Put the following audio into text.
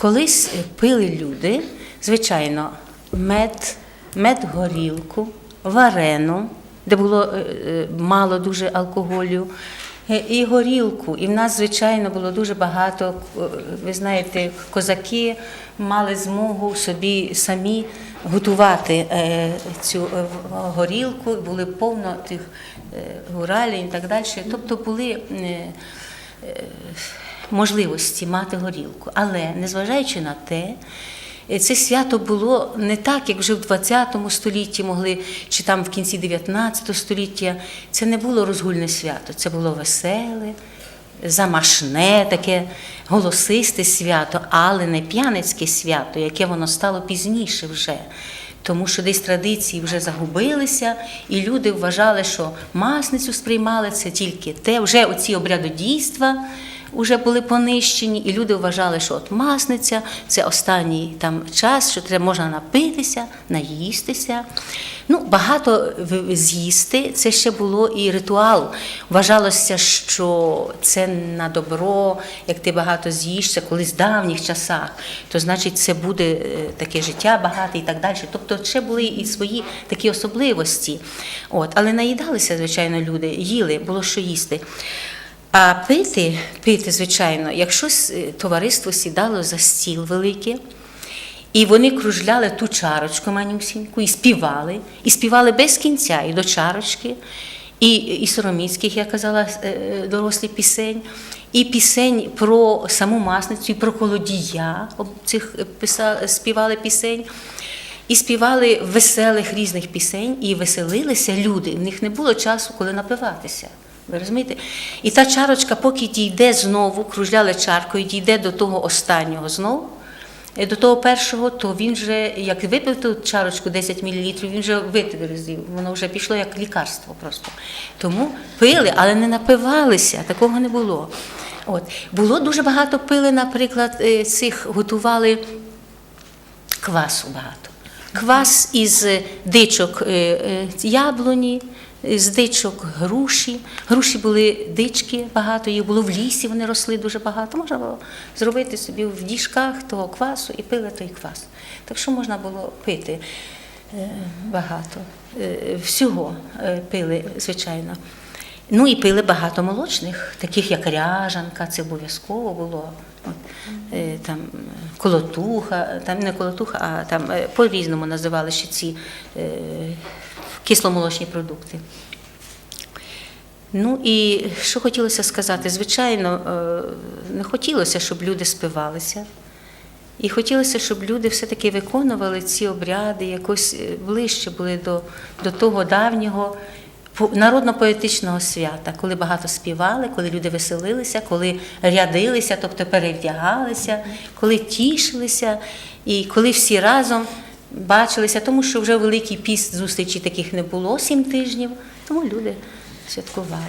Колись пили люди, звичайно, мед, мед-горілку, варену, де було е, е, мало дуже алкоголю, е, і горілку. І в нас, звичайно, було дуже багато. Ви знаєте, козаки мали змогу собі самі готувати цю горілку, були повно тих гуралів і так далі. Тобто були. Можливості мати горілку. Але незважаючи на те, е, це свято було не так, як вже в 20 столітті могли, чи там в кінці 19 століття. Це не було розгульне свято, це було веселе, замашне, таке голосисте свято, але не п'яницьке свято, яке воно стало пізніше вже. Тому що десь традиції вже загубилися, і люди вважали, що масницю сприймали це тільки те, вже оці обрядодійства вже були понищені, і люди вважали, що от масниця це останній там час, що треба можна напитися, наїстися. Ну, багато з'їсти це ще було і ритуал. Вважалося, що це на добро, як ти багато з'їшся колись в давніх часах, то значить це буде е, таке життя багате і так далі. Тобто ще були і свої такі особливості. От, але наїдалися, звичайно, люди, їли, було що їсти. А пити, пити, звичайно, якщо е, товариство сідало за стіл великий, і вони кружляли ту чарочку манюсіньку, і співали, і співали без кінця і до чарочки, і, і сороміцьких, я казала, е, дорослі пісень, і пісень про саму масницю, і про колодія цих е, співали пісень. І співали веселих різних пісень, і веселилися люди. В них не було часу, коли напиватися. Ви розумієте? І та чарочка, поки дійде знову, кружляли чаркою, дійде до того останнього знову, е, до того першого, то він вже, як випив ту чарочку 10 мл, він вже витверзів, воно вже пішло як лікарство просто. Тому пили, але не напивалися, такого не було. От. Було дуже багато пили, наприклад, е, цих готували квасу багато. Квас із дичок е, е, яблуні, з дичок груші. Груші були дички багато, їх було в лісі, вони росли дуже багато. Можна було зробити собі в діжках того квасу і пили той квас. Так що можна було пити е, багато. Всього пили, звичайно. Ну і пили багато молочних, таких як ряжанка, це обов'язково було. Е, там колотуха, там не колотуха, а там е, по-різному називали ще ці е, кисломолочні продукти. Ну і що хотілося сказати? Звичайно, е, не хотілося, щоб люди спивалися. І хотілося, щоб люди все-таки виконували ці обряди, якось е, ближче були до, до того давнього народно-поетичного свята, коли багато співали, коли люди веселилися, коли рядилися, тобто перевдягалися, коли тішилися, і коли всі разом бачилися, тому що вже Великий піст зустрічі таких не було сім тижнів, тому люди святкували.